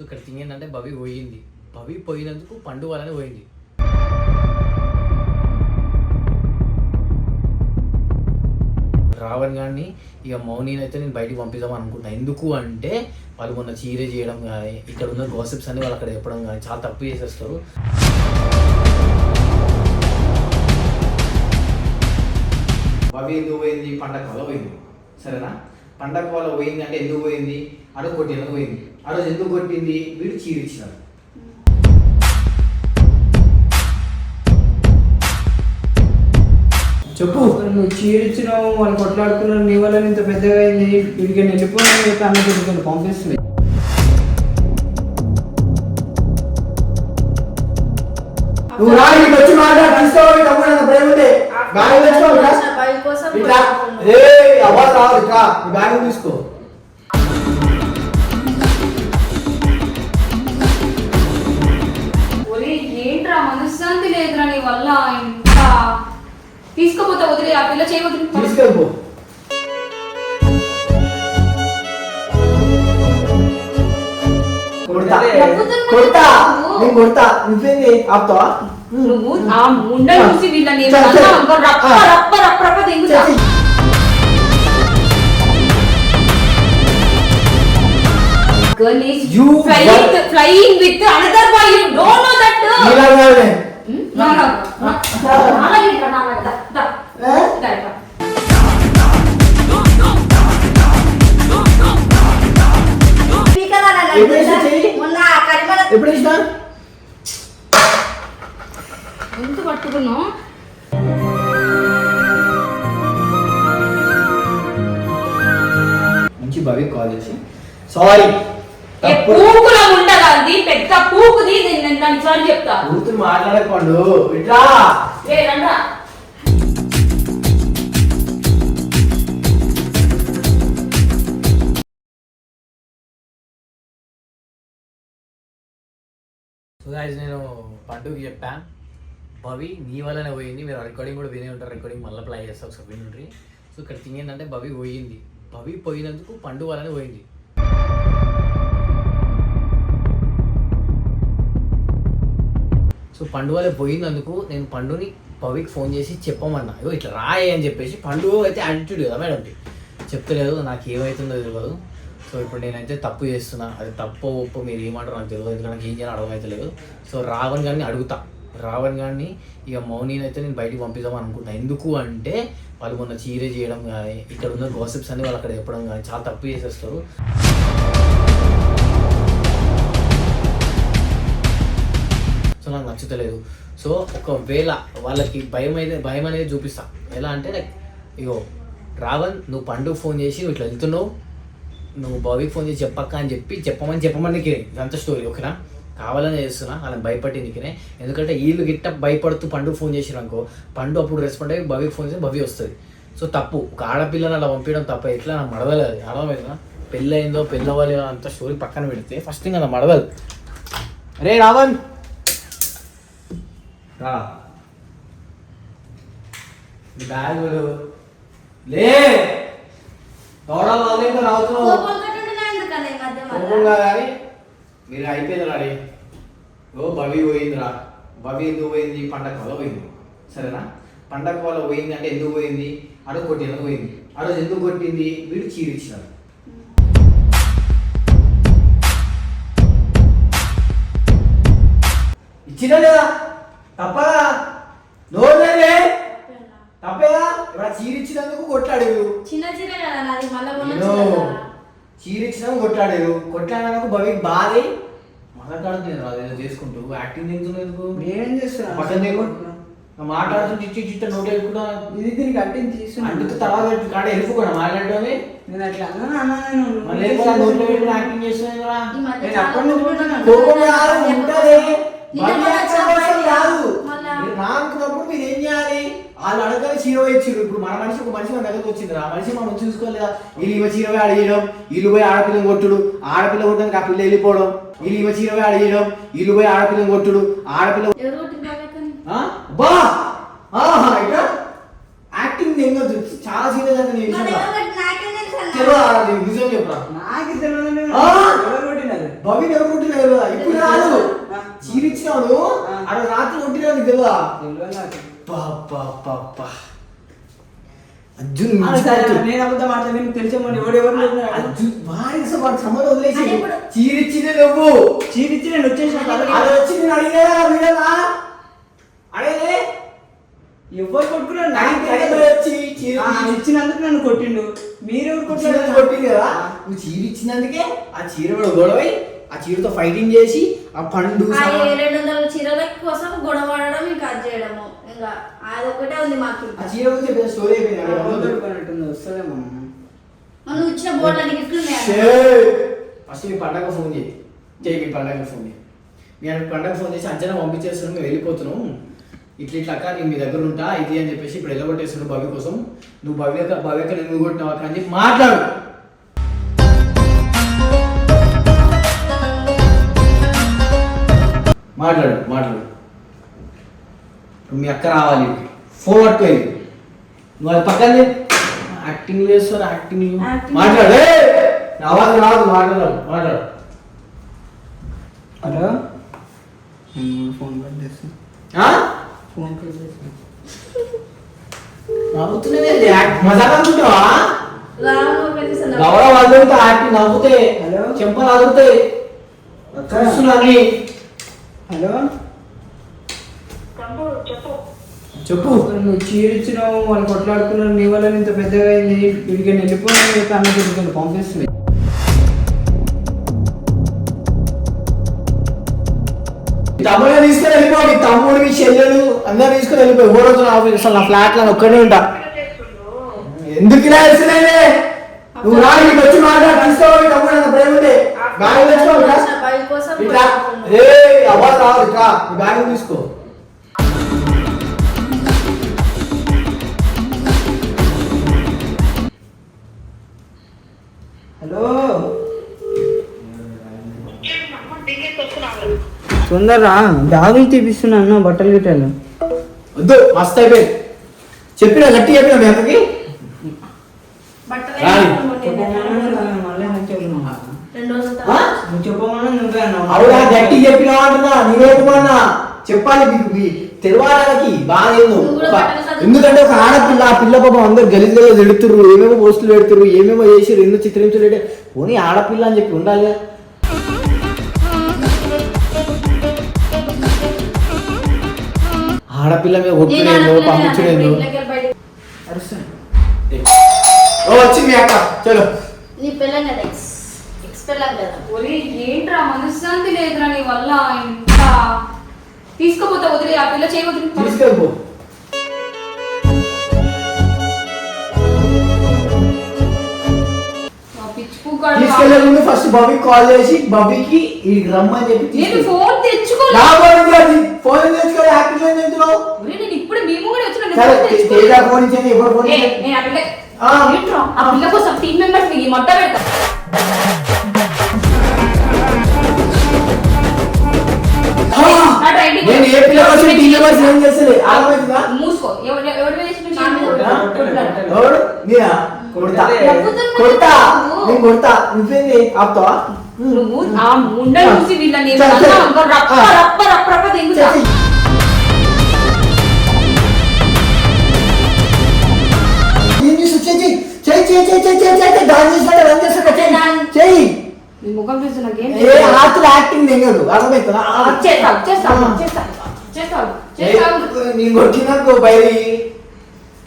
So ఇక్కడ thing ఏంటంటే భవి పోయింది. భవి పోయినందుకు పండు అనేది పోయింది. రావణ్ గారిని ఇక మౌనిని అయితే నేను బయటికి పంపిద్దాం అనుకుంటున్నా. ఎందుకు అంటే వాళ్ళు మొన్న చీర చేయడం కానీ ఇక్కడ ఉన్న గాసిప్స్ అన్ని వాళ్ళు అక్కడ చెప్పడం కానీ చాలా తప్పు చేసేస్తారు. భవి ఎందుకు పోయింది? పండగ వల్ల పోయింది. సరేనా? పండగ వల్ల పోయింది? అంటే ఎందుకు పోయింది అడుగు కొట్టినందుకు పోయింది. ఆ రోజు ఎందుకు కొట్టింది? వీడు చీర ఇచ్చినాడు. చెప్పు. నువ్వు చీడిచ్చినావు వాళ్ళు కొట్లాడుకున్నారు నీ వల్ల ఇంత పెద్దగా అయింది. వీడికి వెళ్ళిపోయిన అన్న కొడుకుని పంపిస్తుంది నువ్వు రా ఇక్కడికి వచ్చి మాట్లాడు. తీసుకోవాలి తమ్ముడు అంత ప్రేమ ఉంటే బ్యాగ్ తెచ్చుకో ఇట్లా. బైక్ కోసం ఇట్లా రే అవ్వాలి రావాలి ఇట్లా ఈ బ్యాగ్ తీసుకో ఏంట్రా మనశ్శాంతి లేదురా నీ వల్ల? ఇంత తీసుకోపోతే వదిలే ఆ పిల్ల చేయవద్దు తీసుకెళ్ళిపో. కొడతా. కొడతా. నేను కొడతా. నువ్వేంది? ఆపుతావా? నువ్వు ఆ ముండ చూసి వీళ్ళని రప్ప. రప్ప రప్ప రప్ప దింగుతా. Girl is You flying, what? flying with another boy. You don't know that. నీలాగానే. Hmm? No, no, no. నాలాగే ఇట్రా, నాలాగే. దా, దా. పట్టుకున్నావు మంచి భవి కాల్ చేసి సారీ ఏ పూకులా ఉండదా అది? పెద్ద పూకుది నేను దానికి సారి చెప్తా. కూతురు మాట్లాడకండు ఇట్లా ఏ రండా సో గాయస్ నేను పండుగకి చెప్పా భవి నీ వల్లనే పోయింది. మీరు రికార్డింగ్ కూడా వినే ఉంటారు. రికార్డింగ్ మళ్ళీ ప్లై చేస్తా ఒకసారి వినుండ్రి సో ఇక్కడ థింగ్ ఏంటంటే భవి పోయింది. భవి పోయినందుకు పండు వల్లనే పోయింది. సో పండు వల్ల పోయినందుకు నేను పండుని భవికి ఫోన్ చేసి చెప్పమన్నా. అయ్యో ఇట్లా రాయే అని చెప్పేసి పండు అయితే యాటిట్యూడ్ కదా మేడం చెప్తలేదు నాకు ఏమవుతుందో తెలియదు సో ఇప్పుడు నేనైతే తప్పు చేస్తున్నా. అది తప్పు ఒప్పు మీరు ఏమంటారు నాకు తెలియదు ఎందుకంటే నాకు ఏం చేయాలో అర్థమవుతలేదు సో రావణ్ గారిని అడుగుతా. రావణ్ గారిని ఇక మౌనీని అయితే నేను బయటికి పంపిద్దాం అనుకుంటా ఎందుకు అంటే వాళ్ళు మొన్న చీర చేయడం కానీ ఇక్కడ ఉన్న గాసిప్స్ అన్ని వాళ్ళు అక్కడ చెప్పడం కానీ చాలా తప్పు చేసేస్తారు. సో నాకు నచ్చుతలేదు. సో ఒకవేళ వాళ్ళకి భయం అయితే భయం అనేది చూపిస్తా. ఎలా అంటే లైక్ ఇగో రావణ్ నువ్వు పండుగ ఫోన్ చేసి నువ్వు ఇట్లా వెళ్తున్నావు. నువ్వు బాబీకి ఫోన్ చేసి చెప్పక్క అని చెప్పి చెప్పమని చెప్పమని ఇదంతా స్టోరీ ఓకేనా కావాలని చేస్తున్నా వాళ్ళని భయపట్టి నీకునే ఎందుకంటే వీళ్ళు గిట్ట భయపడుతూ పండుగ ఫోన్ చేసిరు అనుకో పండు అప్పుడు రెస్పాండ్ అయ్యి భవికి ఫోన్ చేసి భవి వస్తుంది. సో తప్పు. ఒక ఆడపిల్లని అలా పంపించడం తప్ప ఎట్లా నాకు మడవలేదు అర్థమైందా? పెళ్ళి అయిందో పెళ్ళి అంత స్టోరీ పక్కన పెడితే ఫస్ట్ థింగ్ అలా మడవదు రే రావణ్! లే. రావుతున్నావు కానీ మీరు అయిపోయింది రాడి ఓ భవి పోయిందిరా. భవి ఎందుకు పోయింది? పండగ వల్ల పోయింది. సరేనా? పండగ వల్ల పోయింది అంటే ఎందుకు పోయింది? అడుగు కొట్టినందుకు పోయింది. ఆ రోజు ఎందుకు కొట్టింది? వీడు చీర ఇచ్చినాడు. ఇచ్చినా లేదా తప్పదా? నోరు తప్పేదా? ఇక్కడ చీర ఇచ్చినందుకు కొట్లాడేరు చిన్న చిన్న కదా నాది. మళ్ళా మొన్న నేను చిన్న కదా. చీర ఇచ్చినందుకు కొట్లాడేరు కొట్లాడినందుకు భవికి బాధే. మాట్లాడుతుంది అదేదో చేసుకుంటూ. యాక్టింగ్ తింటున్నావు ఎందుకు? నేనేం చేస్తున్నా? పక్కన దిగు. మాట్లాడుతుంటే ఇచ్చి ఇచ్చి నోట్ వెళ్ళుకుంటా ఇది దీనికి అట్టింది తీసుకున్నా అంటుకు తర్వాత కాడ వెళ్ళిపోకుండా మాట్లాడటమే. నేను అట్లా అన్నా అన్నా నేను మళ్ళీ నోట్లో పెట్టుకుని యాక్టింగ్ చేస్తున్నారా ఈ మధ్య నేను అప్పటి నుంచి. కోపం కాదు ఉంటది. మళ్ళీ యాక్షన్ అవసరం కాదు. రానుకున్నప్పుడు మీరు ఏం చేయాలి? వాళ్ళు అడగని చీర ఇచ్చిర్రు ఇప్పుడు మన మనిషి ఒక మనిషి మన దగ్గరకు వచ్చింది ఆ మనిషి మనం చూసుకోలేదా వీళ్ళు ఇవ చీర పోయి అడిగడం వీళ్ళు పోయి ఆడపిల్లని కొట్టుడు. ఆడపిల్ల కొట్టడానికి ఆ పిల్ల వెళ్ళిపోవడం వీళ్ళు ఇవ చీర పోయి అడిగడం వీళ్ళు పోయి ఆడపిల్లని కొట్టుడు. ఆడపిల్ల ఎవరు కొట్టింది బాబాయ్ కానీ? ఆ? బా! ఇట్లా యాక్టింగ్ చాలా సీరియస్ అయితే నేను నిజం చెప్పరా? భవిని ఎవరు కొట్టినా ఇప్పుడు రాదు చీరిచ్చినావు ఆడ రాత్రి కొట్టినా నీకు తెలియదా? అర్జున్. నేను అబద్ధం తెలిసేమని ఎవడెవరు. అర్జున్ వాడి వదిలేసి చీరిచ్చింది నువ్వు. చీరిచ్చి నేను వచ్చేసిన. కాదు. అది వచ్చి నేను అడగలే. ఎవరు నాకు ఇచ్చినందుకు నన్ను కొట్టిండు. మీరెవరు కొట్టారు? కొట్టింది కదా? నువ్వు చీర ఇచ్చినందుకే ఆ చీర కూడా గొడవై ఆ చీరతో ఫైటింగ్ చేసి ఆ పండు చీరల కోసం గొడవ ఇంకా అది చేయడము. ఇంకా అదొకటే ఉంది మాకు. గురించి పెద్ద స్టోరీ అయిపోయింది? వస్తలేమో మనం ఇచ్చిన బోర్డు గిఫ్ట్లు ఫస్ట్ మీ పండగ ఫోన్ చేయి. చేయి మీ పండగ ఫోన్ చేయి. నేను పండగ ఫోన్ చేసి అంచనా పంపించేస్తున్నాం మేము వెళ్ళిపోతున్నాం. ఇట్లా ఇట్లా అక్క నేను మీ దగ్గర ఉంటా ఇది అని చెప్పేసి ఇప్పుడు వెళ్ళగొట్టేస్తున్నాడు భవ్య కోసం. నువ్వు భవ్యక భవ్యక నేను కొట్టినావు అక్క అని చెప్పి మాట్లాడు. మాట్లాడు మాట్లాడు. మీ అక్క రావాలి. ఫోన్ పట్టుకోవాలి నువ్వు అది పక్కన యాక్టింగ్ చేస్తారు యాక్టింగ్. మాట్లాడు. ఏయ్! రావాలి రాదు మాట్లాడు మాట్లాడు. హలో? ఫోన్ కట్ చేస్తాను ఆ? ఫోన్ కట్ చేస్తాను నవ్వుతున్నదే యాక్ట్ మజాక్ అనుకుంటావా రాము పెట్టేసాను గౌరవ అదురుతా యాక్టింగ్ నవ్వుతే. హలో? చెంపలు అదురుతాయి. చూస్తున్నాను. హలో? చెప్పు. నువ్వు చీరిచ్చినావు వాళ్ళు కొట్లాడుకున్నారు నీ వల్ల ఇంత పెద్దగా అయింది. వీడికి వెళ్ళిపోయినా అన్న తిరుగుతుంది పంపిస్తుంది. తమ్ముడు తీసుకొని వెళ్ళిపో మీ తమ్ముడు మీ చెల్లెలు అందరు తీసుకొని వెళ్ళిపో. ఓ రోజు నా ఆఫీస్ అసలు నా ఫ్లాట్లో ఒక్కడే ఉంటా. ఎందుకు ఇలా వేసినాయే నువ్వు రా నీకు వచ్చి మాట్లాడి తీసుకోవాలి తమ్ముడు అంత ప్రేమ ఉంటే. బ్యాగ్ తెచ్చుకో ఇట్లా. ఏ అవ్వాలి రావాలి ఈ బ్యాగ్ తీసుకో. తొందరరా బ్యాగులు తీపిస్తున్నా అన్న బట్టలు గిట్టలు. వద్దు మస్తు అయిపోయింది. చెప్పినా గట్టి చెప్పినా మీ అక్కకి. చెప్పమన్నా నువ్వు అవునా గట్టి చెప్పినావు అంటున్నా నేనేమన్నా చెప్పాలి తెలవాలకి బాగా ఏందో. నువ్వు కూడా ఒక- బట్టలు సర్దు. ఎందుకంటే ఒక ఆడపిల్ల ఆ పిల్ల పాపం అందరు గలీజ్ గలీజ్ ఎడుతుర్రు ఏమేమో పోస్టులు పెడుతుర్రు ఏమేమో చేసిర్రు ఎన్నో చిత్రించలేడే పోనీ ఆడపిల్ల అని చెప్పి ఉండాలి ఆడపిల్ల మీద కొట్టుడేందో పంపించడేందో ఓ వచ్చింది మీ అక్క చలో. నీ పిల్లం కదా ఎక్స్ ఎక్స్ పిల్లం కదా. ఒరే ఏంట్రా మనశ్శాంతి లేదురా నీ వల్ల ఇంత. తీసుకోపోతా వదిలే ఆ పిల్ల చేయవద్దు తీసుకెళ్ళిపో. తీసుకెళ్ళే ముందు ఫస్ట్ బబీకి కాల్ చేసి బబీకి ఈ రమ్మని చెప్పి నేను. ఫోన్ తెచ్చుకోలేదు ఫోన్ ఎందుకు తెచ్చుకున్నావు? ఒరే నేను ఇప్పుడు మేము కూడా వచ్చిన తేజ తెచ్చుకోలేదు. ఫోన్ ఇచ్చేది? ఎవరు ఫోన్ ఆ. పిల్ల కోసం టీం మెంబర్స్ని మొట్ట పెడతా. నేను ఏ పిల్ల కోసం మెంబర్స్ ఏం మూసుకో. ఎవరు ఎవరు వేసిన నా మీద ఆ? ఎవరు? నేనా కొడతా కొడతా నువ్వు. నేను కొడతా నువ్వేంది? ఆపుతావా? నువ్వు ఆ ముండ చూసి వీళ్ళని రప్ప. రప్ప రప్ప రప్ప. నీ ముఖం చూసి నాకేం యాక్టింగ్ తెగదు. అర్థమవుతుందా చేస్తావు చేస్తావు చేస్తావు చేస్తావు నేను కొట్టినాక బయలు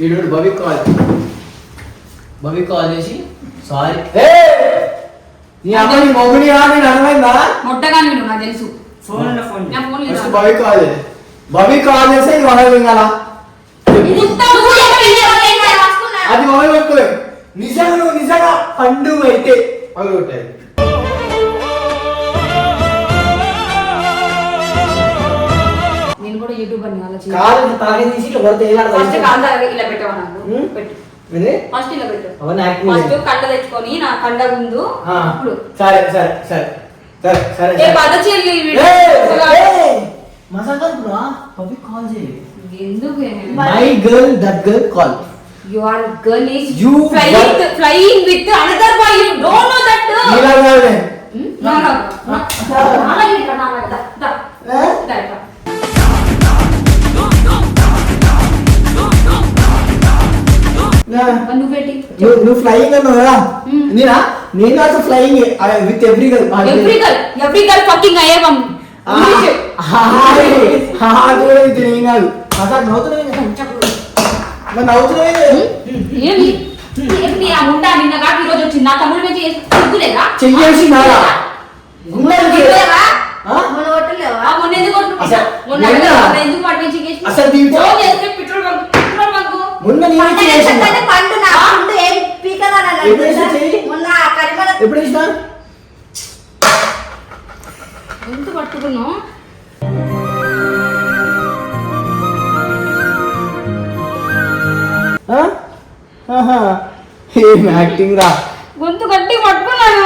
వీడు బబీ కాల్. బబీ కాల్ చేసి సారీ. నీ అమ్మ నీ మొగుడి రా నేను అర్థమైందా? మొట్టగాని విను నాకు తెలుసు. ఫోన్ ఫోన్ నా ఫోన్ లేదు. కాల్ చేసి బబీ కాల్ చేస్తే ఇది మనకు వినాలా. అది మొబైల్ పెట్టుకోలే నిజంగా నువ్వు నిజంగా పండు అయితే మొదలు కొట్టాయి యూట్యూబ్ అని ఆలోచించి తాగే తీసి ఇట్లా కొడితే ఫస్ట్ కాంతార ఇలా హ్మ్? పెట్టు. ఏంది? ఫస్ట్ ఇలా పెట్టు. అవన్నీ యాక్టింగ్ ఫస్ట్ కండ తెచ్చుకొని నా కండ ముందు ఆ, ఇప్పుడు. సరే సరే సరే. సరే సరే ఏ. పద చెల్లి కాల్ చేయి ఎందుకు my girl that girl call. You are girl is You flying girl- flying with another boy you don't know that ఇలా కాదులే. నా నా నా నా దా దా. ఏ? దా దా. నా, నువ్వు నువ్వు ఫ్లయింగ్ అన్నావు కదా. నేనా? నేను also flying with every girl every girl every girl fucking అయ్యేవం నేను కాదు. నారా అసలు అసలు మొన్న నేను ఆ? ఆహా. ఏం యాక్టింగ్ రా? గొంతు గట్టి పట్టుకున్నాను.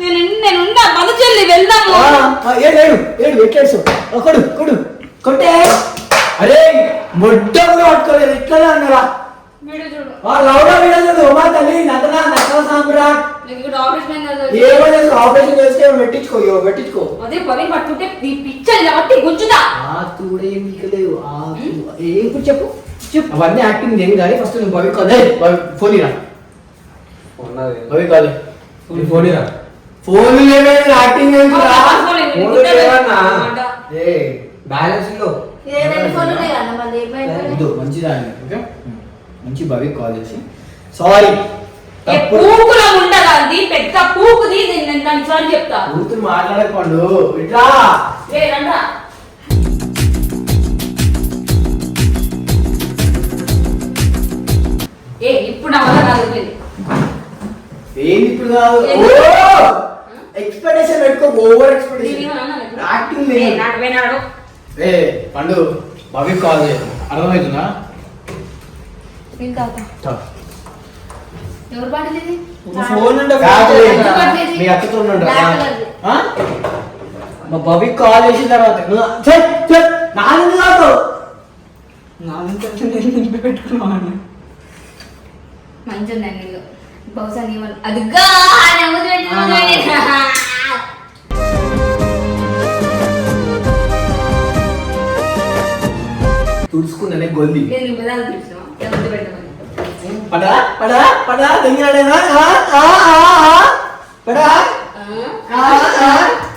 నేను నేను ఉందా పద చెల్లి వెళ్దాము ఏడు ఏడు ఏడు ఎట్లేసు కొడు కొడు కొట్టే. అరే మొట్టం పట్టుకోలేదు. ఎట్లా అన్నారా? వీడియో చూడు. లౌడా తల్లి నటన నటన. ఏమో చేసి ఆపరేషన్ చేస్తే పెట్టించుకో పెట్టించుకో అదే పని పట్టుకుంటే పిచ్చర్ కాబట్టి ఆ తూడే ఆ ఏం ఇప్పుడు చెప్పు చెప్పు. అవన్నీ యాక్టింగ్ చేయండి కానీ ఫస్ట్ నువ్వు భవి కాదే ఫోన్ ఇరా. భవి కాదే ఫోన్ ఇరా. ఫోన్ లేవే యాక్టింగ్ ఏంటిరా? ఫోన్ లేదు. ఫోన్ లేవన్నా? ఏ బ్యాలెన్స్లో రెండు ఉన్నాయి ఓకే? మంచి భవి కాల్ చేసి సారీ పూకులా ఉండదా అది? పెద్ద పూకుది నేను నేను దానికి సారి చెప్తా. కూతురు మాట్లాడకండు. ఇట్లా ఏ ఇప్పుడు నా వల్ల కాదు. ఏంది ఇప్పుడు కాదు? ఎక్స్పెక్టేషన్ పెట్టుకో ఓవర్ ఎక్స్పెక్టేషన్. యాక్టింగ్ ఏ, పండు భవి కాల్ చేయ. అర్థమవుతుందా నేను ఎవరు ఫోన్? మీ అక్కతో? మా భవి కాల్ చేసిన తర్వాత. నాలుగు కాదు నా ఇంటెన్షన్ నేను నింపి పెట్టుకున్నాను. మంచి ఉందండి నీళ్ళు బహుశా అదిగా. తుడుచుకున్నానే గొల్లి నేను నీ పెదాలు చూసినావా? నవ్వుతూ పెట్టమని. పడా పడా పడా దెంగినాడేనా ఆ, ఆ, ఆ, ఆ. పడా. ఆ? ఆ, ఆ,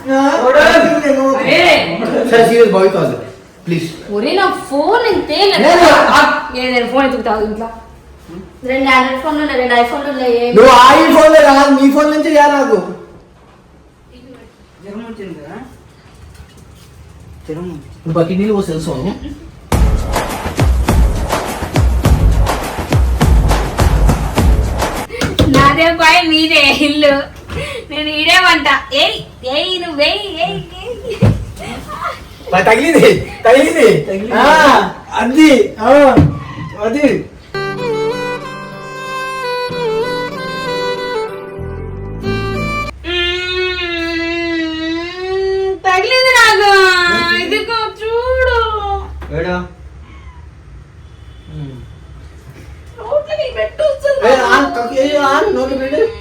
ఆ. అరే, సరే సీరియస్ భవి కాల్ ప్లీజ్ ఒరే నా ఫోన్ ఇంతే లేదు. నేను ఫోన్ ఎత్తుకుతావు ఇంట్లో? రెండు ఆండ్రాయిడ్ ఫోన్లు ఉన్నాయి రెండు ఐఫోన్లు ఉన్నాయి నువ్వు ఆ ఈ ఫోన్లో కాదు నీ ఫోన్ నుంచి చేయాలి నాకు. జ్వరం వచ్చింది కదా? జ్వరం నువ్వు బకెట్ నీళ్ళు పోసి నాదే బాయ్ మీదే ఇల్లు. నేను ఈడేమంట ఏయ్ ఏయ్ నువ్వు ఏయ్ ఏయ్ ఏయ్. మరి తగిలింది తగిలింది. అది. ఆ, అది.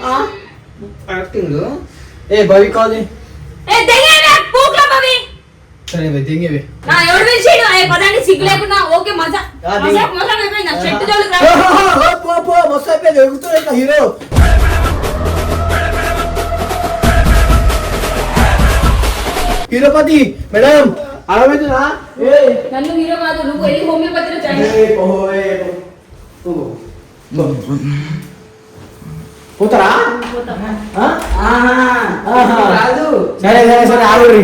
ఆ. యాక్టింగ్? ఏ భవి చేయి. ఏ దెయ్యాలే పూక్ల పవి సరే భయ్ దింగివి. నా ఎవడు పిలిచాడు? ఏ పదాన్ని సిగ్గు లేకుండా. ఓకే మజా. మజా మజా అయిపోయింది? చెట్టు జోలికి రా. పో పో మస్తు అయిపోయింది. ఎగురుతున్నాడు హీరో. హీరోపతి మేడం అర్థమవుతుందా ఏ నన్ను హీరో కాదు నువ్వు వెళ్ళి హోమియోపతిలో చేయండి. పోతారా? సరే సరే సరే ఆగురి.